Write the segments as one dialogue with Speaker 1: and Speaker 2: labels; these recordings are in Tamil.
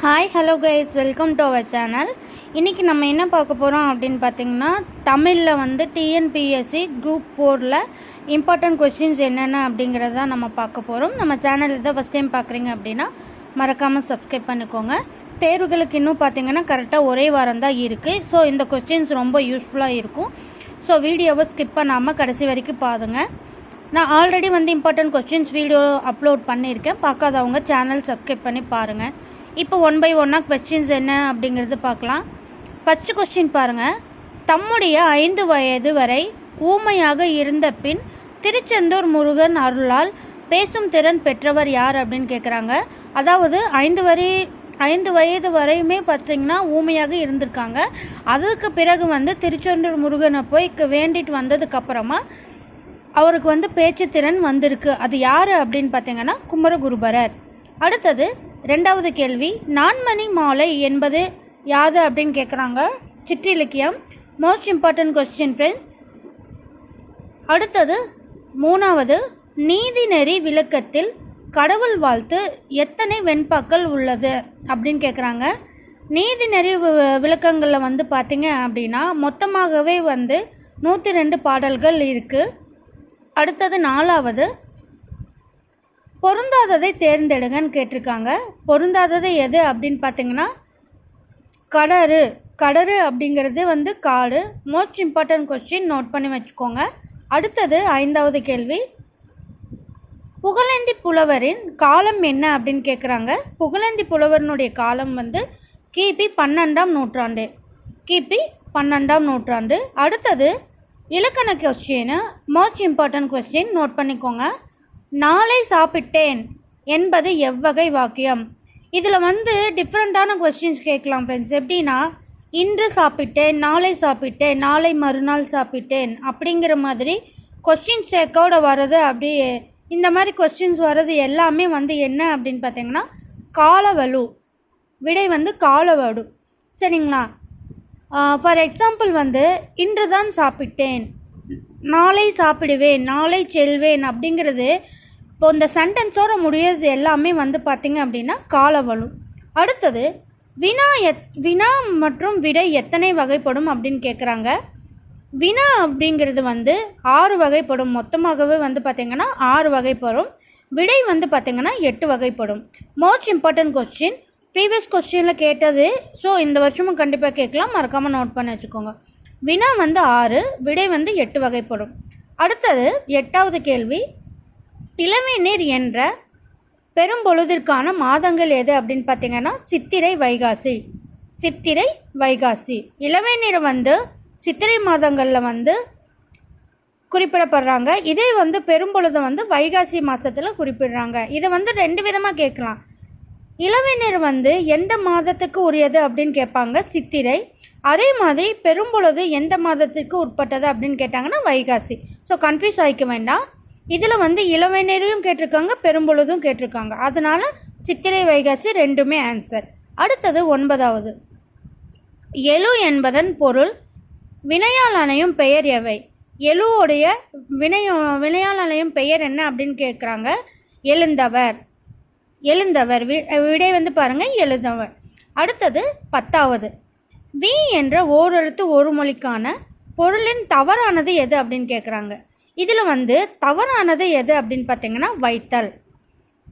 Speaker 1: Hi hello guys welcome to our channel இன்றைக்கி நம்ம என்ன பார்க்க போகிறோம் அப்படின்னு பார்த்தீங்கன்னா தமிழில் வந்து டிஎன்பிஎஸ்சி குரூப் ஃபோரில் இம்பார்ட்டன்ட் கொஸ்டின்ஸ் என்னென்ன அப்படிங்கிறத தான் நம்ம பார்க்க போகிறோம் நம்ம சேனல் இதை ஃபஸ்ட் டைம் பார்க்குறீங்க அப்படின்னா மறக்காமல் சப்ஸ்கிரைப் பண்ணிக்கோங்க. தேர்வுகளுக்கு இன்னும் பார்த்தீங்கன்னா கரெக்டாக ஒரே வாரம் தான் இருக்குது ஸோ இந்த கொஸ்டின்ஸ் ரொம்ப யூஸ்ஃபுல்லாக இருக்கும். ஸோ வீடியோவை ஸ்கிப் பண்ணாமல் கடைசி வரைக்கும் பாருங்க. நான் ஆல்ரெடி வந்து இம்பார்ட்டன்ட் கொஸ்டின்ஸ் வீடியோ அப்லோட் பண்ணியிருக்கேன். பார்க்காதவங்க சேனல் சப்ஸ்கிரைப் பண்ணி பாருங்கள் இப்போ ஒன் பை ஒன்னாக கொஸ்டின்ஸ் என்ன அப்படிங்கிறது பார்க்கலாம். ஃபஸ்ட்டு கொஸ்டின் பாருங்கள் தம்முடைய ஐந்து வயது வரை ஊமையாக இருந்த பின் திருச்செந்தூர் முருகன் அருளால் பேசும் திறன் பெற்றவர் யார் அப்படின்னு கேட்குறாங்க அதாவது ஐந்து வரை ஐந்து வயது வரையுமே பார்த்தீங்கன்னா ஊமையாக இருந்திருக்காங்க. அதுக்கு பிறகு வந்து திருச்செந்தூர் முருகனை போய் வேண்டிட்டு வந்ததுக்கப்புறமா அவருக்கு வந்து பேச்சுத்திறன் வந்திருக்கு. அது யார் அப்படின்னு பார்த்தீங்கன்னா குமரகுருபரர். அடுத்தது ரெண்டாவது கேள்வி நான்மணி மாலை என்பது யாது அப்படின்னு கேட்குறாங்க சிற்றிலக்கியம் மோஸ்ட் இம்பார்ட்டன்ட் கொஸ்டின் ஃப்ரெண்ட்ஸ் அடுத்தது மூணாவது நீதிநெறி விளக்கத்தில் கடவுள் வாழ்த்து எத்தனை வெண்பாக்கள் உள்ளது அப்படின்னு கேட்குறாங்க நீதிநெறி வி- விளக்கங்களில் வந்து பார்த்தீங்க அப்படின்னா மொத்தமாகவே வந்து நூற்றி ரெண்டு பாடல்கள் இருக்குது அடுத்தது நாலாவது பொருந்தாததை தேர்ந்தெடுங்கன்னு கேட்டிருக்காங்க. பொருந்தாதது எது அப்படின்னு பார்த்தீங்கன்னா கடறு. கடறு அப்படிங்கிறது வந்து காடு. மோஸ்ட் இம்பார்ட்டன்ட் கொஸ்டின் நோட் பண்ணி வச்சுக்கோங்க. அடுத்தது ஐந்தாவது கேள்வி. புகழேந்தி புலவரின் காலம் என்ன அப்படின்னு கேட்குறாங்க புகழேந்தி புலவரினுடைய காலம் வந்து கிபி பன்னெண்டாம் நூற்றாண்டு. கிபி பன்னெண்டாம் நூற்றாண்டு. அடுத்தது இலக்கண question most important question note பண்ணிக்கோங்க. நாளை சாப்பிட்டேன் என்பது எவ்வகை வாக்கியம். இதில் வந்து டிஃப்ரெண்ட்டான கொஸ்டின்ஸ் கேட்கலாம் ஃப்ரெண்ட்ஸ் எப்படின்னா இன்று சாப்பிட்டேன் நாளை சாப்பிட்டேன் நாளை மறுநாள் சாப்பிட்டேன் அப்படிங்கிற மாதிரி கொஸ்டின்ஸ் செக்கோட வர்றது அப்படி இந்த மாதிரி கொஸ்டின்ஸ் வர்றது எல்லாமே வந்து என்ன அப்படின்னு பார்த்தீங்கன்னா காலவலு. விடை வந்து காலவடு. சரிங்களா? ஃபார் எக்ஸாம்பிள் வந்து இன்று தான் சாப்பிட்டேன். நாளை சாப்பிடுவேன் நாளை செல்வேன் அப்படிங்கிறது இப்போ இந்த சென்டென்ஸோட முடியறது எல்லாமே வந்து பார்த்திங்க அப்படின்னா காலவலும் அடுத்தது வினா எத் வினா மற்றும் விடை எத்தனை வகைப்படும் அப்படின்னு கேட்குறாங்க வினா அப்படிங்கிறது வந்து ஆறு வகைப்படும். மொத்தமாகவே வந்து பார்த்திங்கன்னா ஆறு வகைப்படும். விடை வந்து பார்த்திங்கன்னா எட்டு வகைப்படும். மோஸ்ட் இம்பார்ட்டன்ட் கொஸ்டின் ப்ரீவியஸ் கொஸ்டினில் கேட்டது. ஸோ இந்த வருஷமும் கண்டிப்பாக கேட்கலாம். மறக்காமல் நோட் பண்ணி வச்சுக்கோங்க. வினா வந்து ஆறு விடை வந்து எட்டு வகைப்படும். அடுத்தது எட்டாவது கேள்வி. இளமை நீர் என்ற பெரும்பொழுதிற்கான மாதங்கள் எது அப்படின்னு பார்த்தீங்கன்னா சித்திரை வைகாசி. சித்திரை வைகாசி. இளமை நீர் வந்து சித்திரை மாதங்களில் வந்து குறிப்பிடப்படுறாங்க. இதே வந்து பெரும்பொழுது வந்து வைகாசி மாதத்தில் குறிப்பிடுறாங்க. இதை வந்து ரெண்டு விதமாக கேட்கலாம். இளவேநீர் வந்து எந்த மாதத்துக்கு உரியது அப்படின்னு கேட்பாங்க. சித்திரை அதே மாதிரி பெரும்பொழுது எந்த மாதத்திற்கு உட்பட்டது அப்படின்னு கேட்டாங்கன்னா வைகாசி. ஸோ கன்ஃபியூஸ் ஆகிக்க வேண்டாம். இதில் வந்து இளவேநீரையும் கேட்டிருக்காங்க பெரும்பொழுதும் கேட்டிருக்காங்க. அதனால சித்திரை வைகாசி ரெண்டுமே ஆன்சர் அடுத்தது ஒன்பதாவது. எழு என்பதன் பொருள் வினையால் அணையும் பெயர் எவை? எழுவோடைய வினையோ வினையால் அணையும் பெயர் என்ன அப்படின்னு கேட்குறாங்க? எழுந்தவர். எழுந்தவர். வி- விடை வந்து பாருங்கள் எழுந்தவர். அடுத்தது பத்தாவது. வி என்ற ஓரெழுத்து ஒரு மொழிக்கான பொருளின் தவறானது எது அப்படின்னு கேட்குறாங்க இதில் வந்து தவறானது எது அப்படின்னு பார்த்தீங்கன்னா வைத்தல்.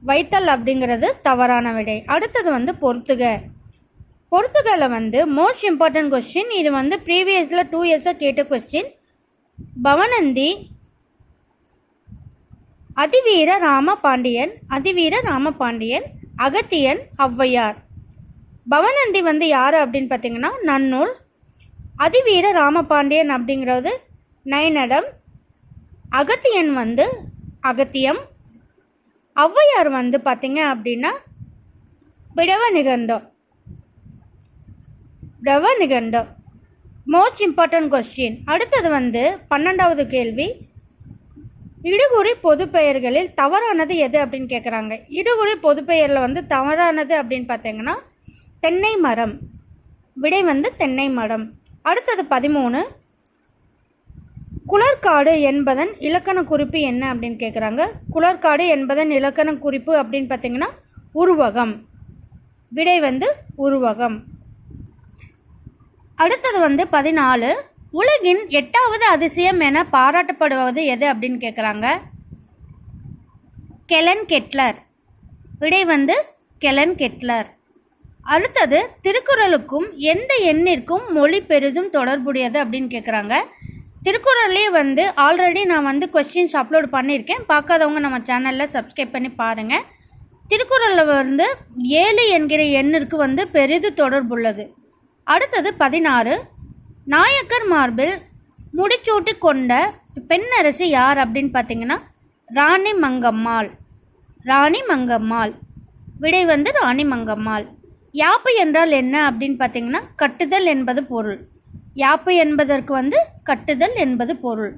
Speaker 1: வைத்தல் அப்படிங்கிறது தவறான விடை. அடுத்தது வந்து பொறுத்துக. பொறுத்துகல வந்து மோஸ்ட் இம்பார்ட்டன்ட் கொஸ்டின் இது வந்து ப்ரீவியஸில் டூ இயர்ஸாக கேட்ட கொஸ்டின் பவனந்தி அதிவீர ராம பாண்டியன் அதிவீர ராம பாண்டியன் அகத்தியன் ஔவையார். பவனந்தி வந்து யார் அப்படின்னு பார்த்தீங்கன்னா நன்னூல். அதிவீர ராமபாண்டியன் அப்படிங்கிறது நயனடம். அகத்தியன் வந்து அகத்தியம். ஔவையார் வந்து பார்த்தீங்க அப்படின்னா பிடவ நிகண்டம் பிடவ நிகண்டம் மோஸ்ட் இம்பார்ட்டன்ட் கொஸ்டின் அடுத்தது வந்து பன்னெண்டாவது கேள்வி. இடுகுறி பொதுப்பெயர்களில் தவறானது எது அப்படின்னு கேட்குறாங்க இடுகுறி பொதுப்பெயரில் வந்து தவறானது அப்படின்னு பார்த்தீங்கன்னா தென்னை மரம். விடை வந்து தென்னை மரம். அடுத்தது பதிமூணு. குளர்காடு என்பதன் இலக்கண குறிப்பு என்ன அப்படின்னு கேட்குறாங்க குளர்காடு என்பதன் இலக்கண குறிப்பு அப்படின்னு பார்த்தீங்கன்னா உருவகம். விடை வந்து உருவகம். அடுத்தது வந்து பதினாலு. உலகின் எட்டாவது அதிசயம் என பாராட்டப்படுவது எது அப்படின்னு கேட்குறாங்க கெலன் கெட்லர். விடை வந்து கெலன் கெட்லர். அடுத்தது திருக்குறளுக்கும் எந்த எண்ணிற்கும் மொழி பெரிதும் தொடர்புடையது அப்படின்னு கேட்குறாங்க திருக்குறள்லேயே வந்து ஆல்ரெடி நான் வந்து கொஸ்டின்ஸ் அப்லோட் பண்ணியிருக்கேன். பார்க்காதவங்க நம்ம சேனலில் சப்ஸ்கிரைப் பண்ணி பாருங்கள் திருக்குறளில் வந்து ஏழு என்கிற எண்ணிற்கு வந்து பெரிது தொடர்புள்ளது. அடுத்தது பதினாறு. நாயக்கர் மார்பில் முடிச்சூட்டி கொண்ட பெண்ணரசி யார் அப்படின்னு பார்த்தீங்கன்னா ராணி மங்கம்மாள் ராணி மங்கம்மாள் விடை வந்து ராணி மங்கம்மாள் யாப்பு என்றால் என்ன அப்படின்னு பார்த்தீங்கன்னா கட்டுதல் என்பது பொருள். யாப்பு என்பதற்கு வந்து கட்டுதல் என்பது பொருள்.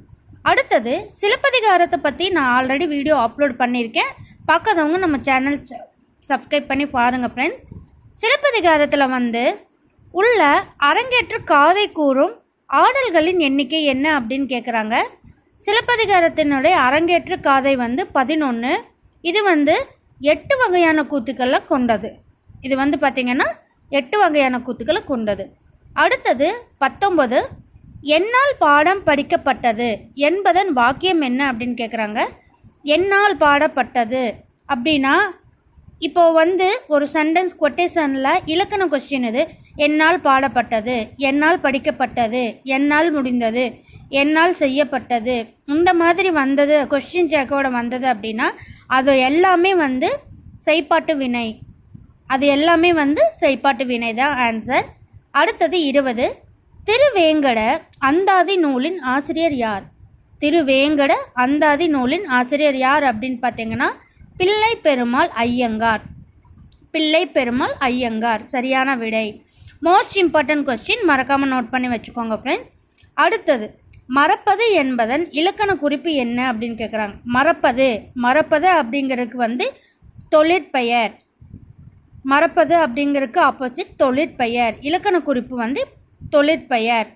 Speaker 1: அடுத்தது சிலப்பதிகாரத்தை பற்றி நான் ஆல்ரெடி வீடியோ அப்லோட் பண்ணியிருக்கேன். பார்க்காதவங்க நம்ம சேனல் சப்ஸ்கிரைப் பண்ணி பாருங்கள் ஃப்ரெண்ட்ஸ் சிலப்பதிகாரத்தில் வந்து உள்ள அரங்கேற்று காதை கூறும் ஆடல்களின் எண்ணிக்கை என்ன அப்படின்னு கேட்குறாங்க சிலப்பதிகாரத்தினுடைய அரங்கேற்று காதை வந்து பதினொன்று இது வந்து எட்டு வகையான கூத்துக்களை கொண்டது. இது வந்து பார்த்திங்கன்னா எட்டு வகையான கூத்துக்களை கொண்டது. அடுத்தது பத்தொம்பது என்னால் பாடம் படிக்கப்பட்டது என்பதன் வாக்கியம் என்ன அப்படின்னு கேட்குறாங்க என்னால் பாடப்பட்டது அப்படின்னா இப்போ வந்து ஒரு சென்டென்ஸ் கொட்டேஷனில் இலக்கண கொஸ்டின் இது. என்னால் பாடப்பட்டது என்னால் படிக்கப்பட்டது என்னால் முடிந்தது என்னால் செய்யப்பட்டது. இந்த மாதிரி வந்தது கொஸ்டின் சேக்கோட வந்தது அப்படின்னா அது எல்லாமே வந்து செய்ப்பாட்டு வினை. அது எல்லாமே வந்து செய்பாட்டு வினை தான் ஆன்சர் அடுத்தது இருபது. திருவேங்கட அந்தாதி நூலின் ஆசிரியர் யார்? திருவேங்கட அந்தாதி நூலின் ஆசிரியர் யார் அப்படின்னு பார்த்தீங்கன்னா பிள்ளை பெருமாள் ஐயங்கார். பிள்ளை பெருமாள் ஐயங்கார். சரியான விடை. மோஸ்ட் இம்பார்ட்டன்ட் கொஸ்டின் மறக்காமல் நோட் பண்ணி வச்சுக்கோங்க ஃப்ரெண்ட்ஸ் அடுத்தது மறப்பது என்பதன் இலக்கண குறிப்பு என்ன அப்படின்னு கேட்குறாங்க மறப்பது. மறப்பது அப்படிங்கிறதுக்கு வந்து தொழிற்பெயர். மறப்பது அப்படிங்கிறதுக்கு ஆப்போசிட் தொழிற்பெயர் இலக்கண குறிப்பு வந்து தொழிற்பெயர்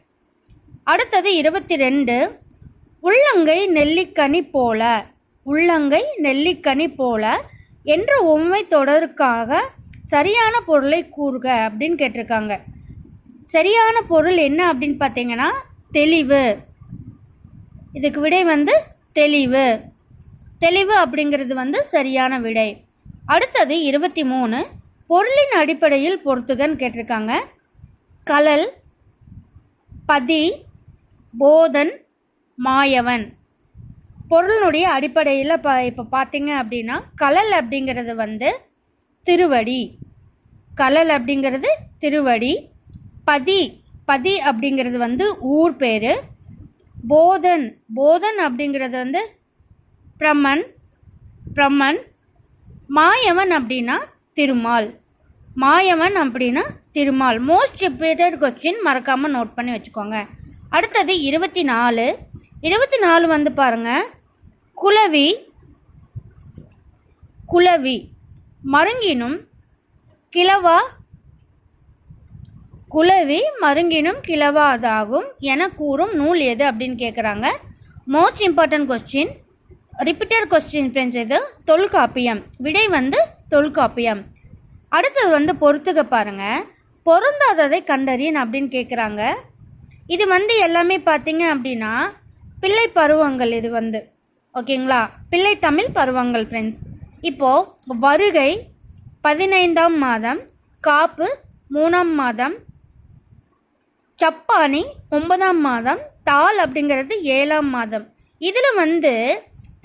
Speaker 1: அடுத்தது இருபத்தி ரெண்டு உள்ளங்கை நெல்லிக்கனி போல உள்ளங்கை நெல்லிக்கனி போல என்ற உண்மை தொடருக்காக சரியான பொருளை கூறுக அப்படின்னு கேட்டிருக்காங்க. சரியான பொருள் என்ன அப்படின்னு பார்த்தீங்கன்னா தெளிவு. இதுக்கு விடை வந்து தெளிவு. தெளிவு அப்படிங்கிறது வந்து சரியான விடை. அடுத்தது இருபத்தி மூணு பொருளின் அடிப்படையில் பொறுத்துகன்னு கேட்டிருக்காங்க. கலல் பதி போதன் மாயவன். பொருளினுடைய அடிப்படையில் இப்போ இப்போ பார்த்தீங்க அப்படின்னா கலல் அப்படிங்கிறது வந்து திருவடி. கலல் அப்படிங்கிறது திருவடி. பதி பதி அப்படிங்கிறது வந்து ஊர் பேர். போதன் போதன் அப்படிங்கிறது வந்து பிரம்மன் பிரம்மன். மாயவன் அப்படின்னா திருமால். மாயவன் அப்படின்னா திருமால். மோஸ்ட் ரிப்பீட்டட் கொஸ்டின் மறக்காமல் நோட் பண்ணி வச்சுக்கோங்க. அடுத்தது இருபத்தி நாலு இருபத்தி நாலு வந்து பாருங்கள் குலவி குலவி. மருங்கினும் கிளவா குலவி மருங்கினும் கிளவாதாகும் என கூறும் நூல் எது அப்படின்னு கேட்குறாங்க most important question repeater question friends இது தொல்காப்பியம். விடை வந்து தொல்காப்பியம். அடுத்தது வந்து பொறுத்துக்க பாருங்க. பொருந்தாததை கண்டறியன் அப்படின்னு கேட்குறாங்க இது வந்து எல்லாமே பார்த்தீங்க அப்படின்னா பிள்ளை பருவங்கள் இது வந்து. ஓகேங்களா பிள்ளை தமிழ் பருவங்கள் ஃப்ரெண்ட்ஸ் இப்போது வருகை பதினைந்தாம் மாதம் காப்பு மூணாம் மாதம் சப்பானி ஒன்பதாம் மாதம் தாள் அப்படிங்கிறது ஏழாம் மாதம். இதில் வந்து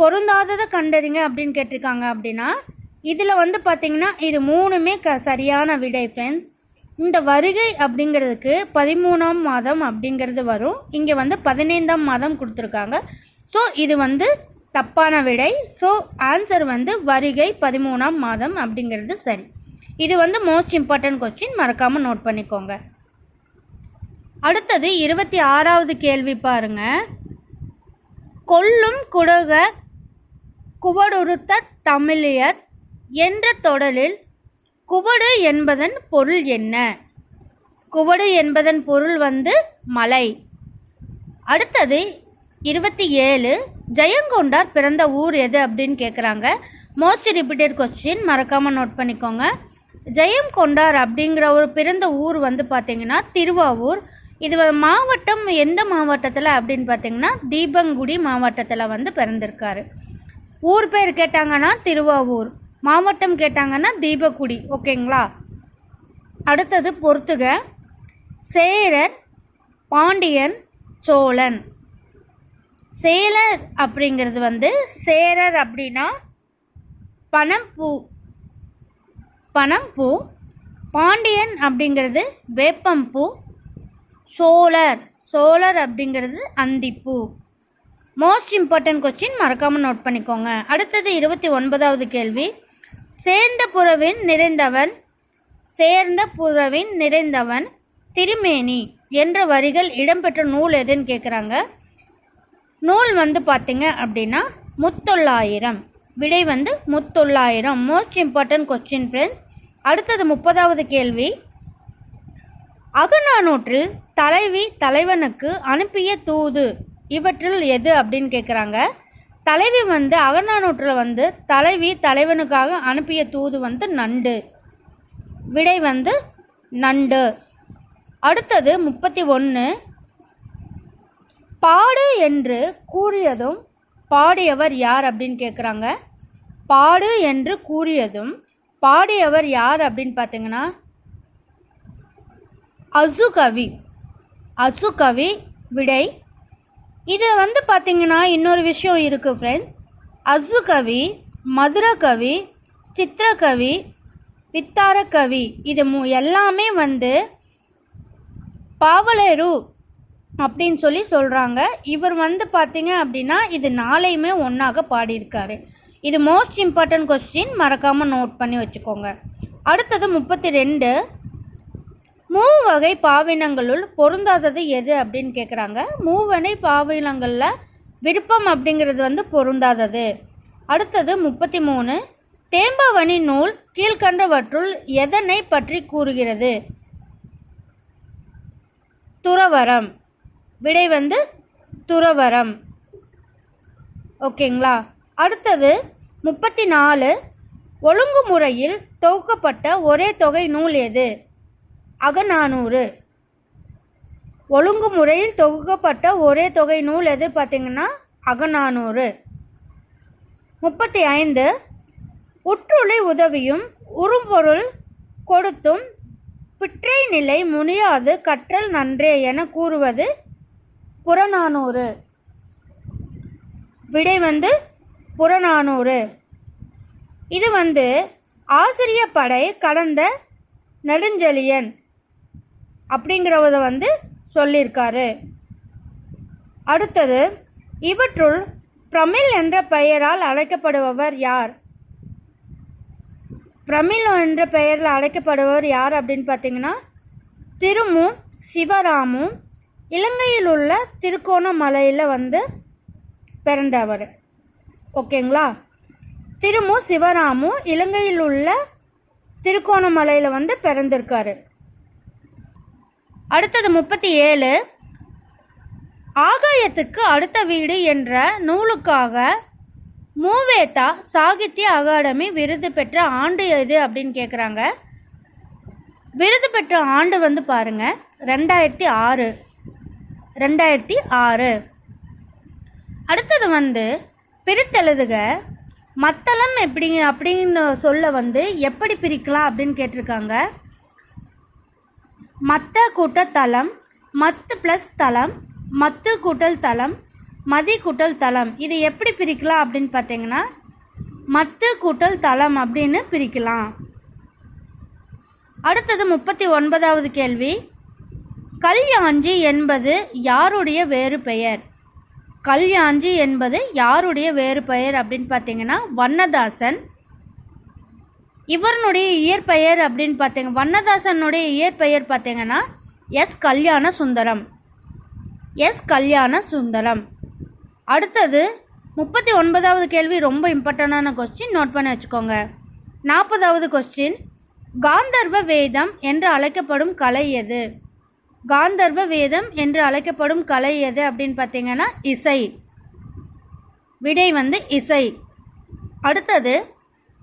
Speaker 1: பொருந்தாததை கண்டறிங்க அப்படின்னு கேட்டிருக்காங்க அப்படின்னா இதில் வந்து பார்த்திங்கன்னா இது மூணுமே க சரியான விடை ஃப்ரெண்ட்ஸ் இந்த வருகை அப்படிங்கிறதுக்கு பதிமூணாம் மாதம் அப்படிங்கிறது வரும். இங்கே வந்து பதினைந்தாம் மாதம் கொடுத்துருக்காங்க. ஸோ இது வந்து தப்பான விடை. ஸோ ஆன்சர் வந்து வருகை பதிமூணாம் மாதம் அப்படிங்கிறது சரி. இது வந்து மோஸ்ட் இம்பார்ட்டன்ட் கொஸ்டின் மறக்காமல் நோட் பண்ணிக்கோங்க. அடுத்தது இருபத்தி ஆறாவது கேள்வி பாருங்க. கொல்லும் குடக குவடுருத்த தமிழியர் என்ற தொடரில் குவடு என்பதன் பொருள் என்ன? குவடு என்பதன் பொருள் வந்து மலை. அடுத்தது இருபத்தி ஏழு ஜெயங்கொண்டார் பிறந்த ஊர் எது அப்படின்னு கேட்குறாங்க மோஸ்ட் ரிப்பீட்டட் கொஸ்டின் மறக்காமல் நோட் பண்ணிக்கோங்க. ஜெயம் கொண்டார் அப்படிங்கிற ஒரு பிறந்த ஊர் வந்து பார்த்திங்கன்னா திருவாவூர். இது மாவட்டம் எந்த மாவட்டத்தில் அப்படின்னு பார்த்தீங்கன்னா தீபங்குடி மாவட்டத்தில் வந்து பிறந்திருக்காரு. ஊர் பேர் கேட்டாங்கன்னா திருவாவூர். மாவட்டம் கேட்டாங்கன்னா தீபக்குடி ஓகேங்களா? அடுத்தது பொறுத்துக. சேரர் பாண்டியன் சோழன். சேலர் அப்படிங்கிறது வந்து சேரர் அப்படின்னா பனம்பூ பனம்பூ பாண்டியன் அப்படிங்கிறது வேப்பம்பூ சோழர் சோழர் அப்படிங்கிறது அந்திப்பூ. மோஸ்ட் இம்பார்ட்டன்ட் கொஸ்டின் மறக்காமல் நோட் பண்ணிக்கோங்க. அடுத்தது இருபத்தி ஒன்பதாவது கேள்வி. சேர்ந்த புறவின் நிறைந்தவன் சேர்ந்த புறவின் நிறைந்தவன் திருமேனி என்ற வரிகள் இடம்பெற்ற நூல் எதுன்னு கேட்குறாங்க நூல் வந்து பார்த்தீங்க அப்படின்னா முத்தொள்ளாயிரம். விடை வந்து Muthollayiram. Most important question friends அடுத்தது முப்பதாவது கேள்வி. அகநானூற்றில் தலைவி தலைவனுக்கு அனுப்பிய தூது இவற்றில் எது அப்படின்னு கேட்குறாங்க தலைவி வந்து அகநானூற்றில் வந்து தலைவி தலைவனுக்காக அனுப்பிய தூது வந்து நண்டு. விடை வந்து நண்டு. அடுத்தது முப்பத்தி ஒன்று பாடு என்று கூறியதும் பாடியவர் யார் அப்படின்னு கேட்குறாங்க பாடு என்று கூறியதும் பாடியவர் யார் அப்படின்னு பார்த்தீங்கன்னா அசுகவி. அசுகவி விடை இது வந்து பார்த்திங்கன்னா இன்னொரு விஷயம் இருக்குது ஃப்ரெண்ட்ஸ் அசுகவி மதுரகவி சித்திரகவி வித்தாரக்கவி இது மு எல்லாமே வந்து பாவலரு அப்படின்னு சொல்லி சொல்கிறாங்க இவர் வந்து பார்த்தீங்க அப்படின்னா இது நாளையுமே ஒன்றாக பாடியிருக்காரு. இது மோஸ்ட் இம்பார்ட்டன்ட் கொஸ்டின் மறக்காமல் நோட் பண்ணி வச்சுக்கோங்க. அடுத்தது முப்பத்தி ரெண்டு. மூவகை பாவினங்களுள் பொருந்தாதது எது அப்படின்னு கேட்குறாங்க மூவனை பாவினங்களில் விருப்பம் அப்படிங்கிறது வந்து பொருந்தாதது. அடுத்தது முப்பத்தி மூணு தேம்பவனி நூல் கீழ்கண்டவற்றுள் எதனை பற்றி கூறுகிறது? துறவரம். விடை வந்து துறவரம். ஓகேங்களா? அடுத்தது முப்பத்தி நாலு ஒழுங்குமுறையில் தொகுக்கப்பட்ட ஒரே தொகை நூல் எது? அகநானூறு. ஒழுங்குமுறையில் தொகுக்கப்பட்ட ஒரே தொகை நூல் எது பார்த்தீங்கன்னா அகநானூறு. முப்பத்தி ஐந்து உற்றுளை உதவியும் உறும்பொருள் கொடுத்தும் பிற்றை நிலை முனியாது கற்றல் நன்றே என கூறுவது புறநானூறு. விடை வந்து புறநானூறு. இது வந்து ஆசிரிய படை கடந்த நெடுஞ்செழியன். அப்படிங்கிறத வந்து சொல்லியிருக்காரு. அடுத்தது இவற்றுள் பிரமிழ் என்ற பெயரால் அழைக்கப்படுபவர் யார்? பிரமிழ் என்ற பெயரில் அழைக்கப்படுபவர் யார் அப்படின்னு பார்த்தீங்கன்னா திருமு சிவராமு இலங்கையில் உள்ள திருக்கோணமலையில் வந்து பிறந்தவர். ஓகேங்களா? திருமு சிவராமு இலங்கையில் உள்ள திருக்கோணமலையில் வந்து பிறந்திருக்காரு. அடுத்தது முப்பத்தி ஏழு. ஆகாயத்துக்கு அடுத்த வீடு என்ற நூலுக்காக மூவேதா சாகித்ய அகாடமி விருது பெற்ற ஆண்டு எது அப்படின்னு கேட்குறாங்க விருது பெற்ற ஆண்டு வந்து பாருங்கள் ரெண்டாயிரத்தி ஆறு. ரெண்டாயிரத்தி ஆறு. அடுத்தது வந்து பிரித்தெழுதுக. மத்தளம் எப்படி அப்படின்னு சொல்ல வந்து எப்படி பிரிக்கலாம் அப்படின்னு கேட்டிருக்காங்க. மத்த கூட்டல் தளம் மத்து ப்ளஸ் தளம் மத்து கூட்டல் தளம் மதி கூட்டல் தளம். இது எப்படி பிரிக்கலாம் அப்படின்னு பார்த்தீங்கன்னா மத்து கூட்டல் தளம் அப்படின்னு பிரிக்கலாம். அடுத்தது முப்பத்தி ஒன்பதாவது கேள்வி. கல்யாஞ்சி என்பது யாருடைய வேறு பெயர்? கல்யாஞ்சி என்பது யாருடைய வேறு பெயர் அப்படின்னு பார்த்தீங்கன்னா வண்ணதாசன் இவருனுடைய இயற்பெயர் அப்படின்னு பார்த்தீங்க வண்ணதாசனுடைய இயற்பெயர் பார்த்தீங்கன்னா எஸ் கல்யாண சுந்தரம். எஸ் கல்யாண சுந்தரம். அடுத்தது முப்பத்தி ஒன்பதாவது கேள்வி ரொம்ப இம்பார்ட்டண்டான கொஸ்டின் நோட் பண்ணி வச்சுக்கோங்க. நாற்பதாவது கொஸ்டின் காந்தர்வ வேதம் என்று அழைக்கப்படும் கலை எது? காந்தர்வ வேதம் என்று அழைக்கப்படும் கலை எது அப்படின்னு பார்த்தீங்கன்னா இசை. விடை வந்து இசை. அடுத்தது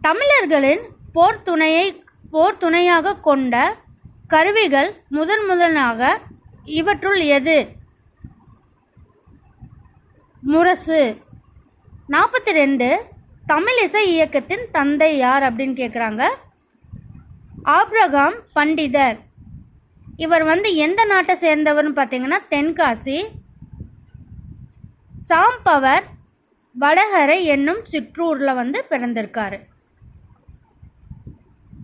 Speaker 1: தமிழர்களின் போர் துணையை போர் துணையாக கொண்ட கருவிகள் முதன் முதலாக இவற்றுள் எது? முரசு. நாற்பத்தி ரெண்டு தமிழிசை இயக்கத்தின் தந்தை யார் அப்படின்னு கேட்குறாங்க ஆப்ரகாம் பண்டிதர். இவர் வந்து எந்த நாட்டை சேர்ந்தவர்னு பார்த்தீங்கன்னா தென்காசி. சாம்பவர் வடகரை என்னும் சிற்றூரில் வந்து பிறந்திருக்காரு.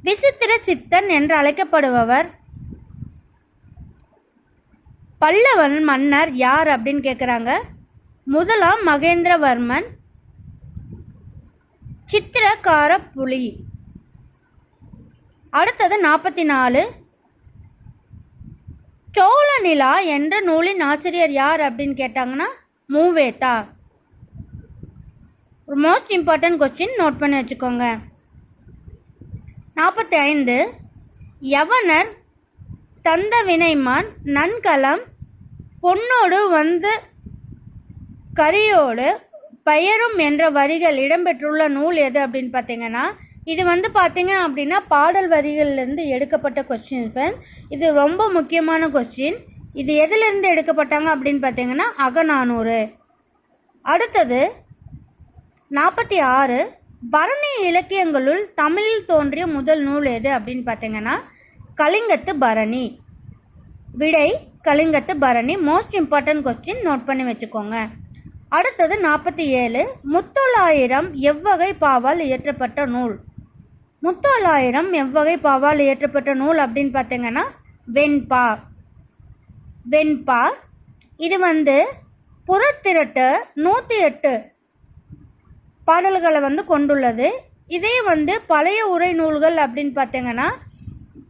Speaker 1: விசித்திர சித்தன் என்று அழைக்கப்படுபவர். பல்லவன் மன்னர் யார் அப்படின்னு கேட்குறாங்க முதலாம் மகேந்திரவர்மன். சித்திரக்கார புலி. அடுத்தது நாற்பத்தி நாலு சோழ நிலா என்ற நூலின் ஆசிரியர் யார் அப்படின்னு கேட்டாங்கன்னா மூவேத்தா. ஒரு மோஸ்ட் இம்பார்ட்டன்ட் கொஸ்டின் நோட் பண்ணி வச்சுக்கோங்க. நாற்பத்தி ஐந்து யவனர் தந்த வினைமான் நன்கலம் பொன்னோடு வந்து கரியோடு பெயரும் என்ற வரிகள் இடம்பெற்றுள்ள நூல் எது அப்படின்னு பார்த்தீங்கன்னா இது வந்து பார்த்தீங்க அப்படின்னா பாடல் வரிகள்லேருந்து எடுக்கப்பட்ட கொஸ்டின் ஃப்ரெண்ட்ஸ் இது ரொம்ப முக்கியமான கொஸ்டின் இது எதுலேருந்து எடுக்கப்பட்டாங்க அப்படின்னு பார்த்தீங்கன்னா அகநானூறு. அடுத்தது நாற்பத்தி ஆறு. பரணி இலக்கியங்களுள் தமிழில் தோன்றிய முதல் நூல் எது அப்படின்னு பார்த்தீங்கன்னா கலிங்கத்து பரணி. விடை Kalingathu Parani. Most important question note பண்ணி வச்சுக்கோங்க. அடுத்தது நாற்பத்தி ஏழு. முத்தொள்ளாயிரம் எவ்வகை பாவால் இயற்றப்பட்ட நூல்? முத்தொள்ளாயிரம் எவ்வகை பாவால் இயற்றப்பட்ட நூல் அப்படின்னு பார்த்தீங்கன்னா வெண்பா. வெண்பா. இது வந்து புறத்திரட்டு நூற்றி எட்டு பாடல்களை வந்து கொண்டுள்ளது. இதே வந்து பழைய உரை நூல்கள் அப்படின்னு பார்த்தீங்கன்னா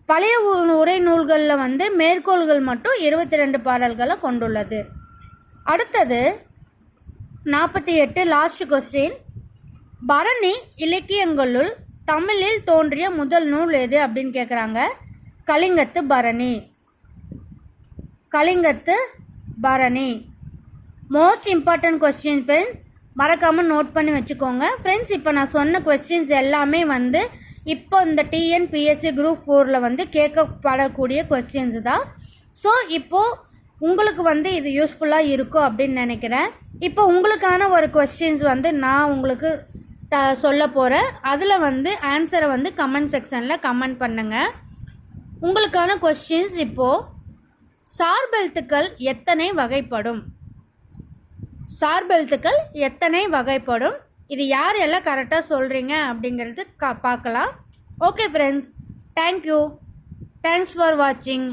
Speaker 1: பழைய உ- உரை நூல்களில் வந்து மேற்கோள்கள் மட்டும் இருபத்தி ரெண்டு பாடல்களை கொண்டுள்ளது. அடுத்தது நாற்பத்தி எட்டு லாஸ்ட் கொஸ்டின் பரணி இலக்கியங்களுள் தமிழில் தோன்றிய முதல் நூல் எது அப்படின்னு கேட்குறாங்க Kalingathu Parani. Kalingathu Parani. Most important question friends மறக்காமல் நோட் பண்ணி வச்சுக்கோங்க. ஃப்ரெண்ட்ஸ் இப்போ நான் சொன்ன கொஸ்டின்ஸ் எல்லாமே வந்து இப்போ இந்த டிஎன்பிஎஸ்சி குரூப் ஃபோரில் வந்து கேட்கப்படக்கூடிய கொஸ்டின்ஸ் தான். ஸோ இப்போது உங்களுக்கு வந்து இது யூஸ்ஃபுல்லாக இருக்கும் அப்படின்னு நினைக்கிறேன். இப்போ உங்களுக்கான ஒரு கொஸ்டின்ஸ் வந்து நான் உங்களுக்கு த சொல்ல போகிறேன் அதில் வந்து ஆன்சரை வந்து கமெண்ட் செக்ஷனில் கமெண்ட் பண்ணுங்கள் உங்களுக்கான கொஸ்டின்ஸ் இப்போது சார்பெழுத்துக்கள் எத்தனை வகைப்படும்? சார்பெழுத்துக்கள் எத்தனை வகைப்படும்? இது யார் எல்லாம் கரெக்டாக சொல்கிறீங்க அப்படிங்கிறது கா பார்க்கலாம். Okay friends thank you thanks for வாட்சிங்